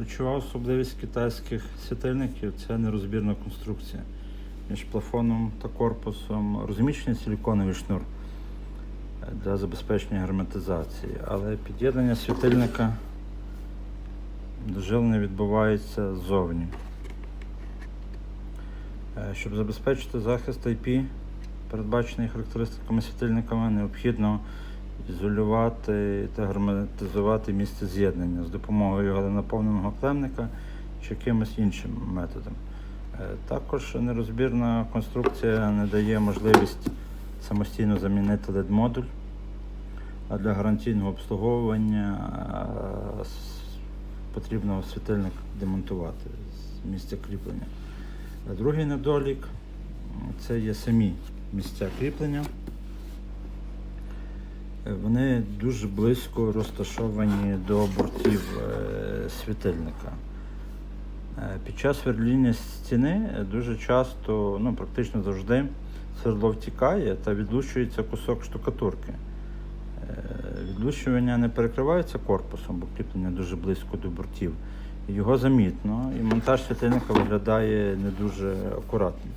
Ключова особливість китайських світильників це нерозбірна конструкція. Між плафоном та корпусом розміщений силіконовий шнур для забезпечення герметизації, але під'єднання світильника до жилення відбувається ззовні. Е, Щоб забезпечити захист IP, передбачений характеристиками світильниками, необхідно ізолювати та герметизувати місце з'єднання з допомогою галенаповненого клемника чи якимось іншим методом. Е, Також нерозбірна конструкція не дає можливість самостійно замінити LED-модуль, а для гарантійного обслуговування е, потрібно світильник демонтувати з місця кріплення. Другий недолік це є самі місця кріплення. Вони дуже близько розташовані до бортів е, світильника. Е, Під час сверління стіни дуже часто, ну практично завжди, свердло втікає та відлущується кусок штукатурки. Е, Відлущування не перекривається корпусом, бо кріплення дуже близько до бортів. Його замітно, і монтаж світильника виглядає не дуже акуратно.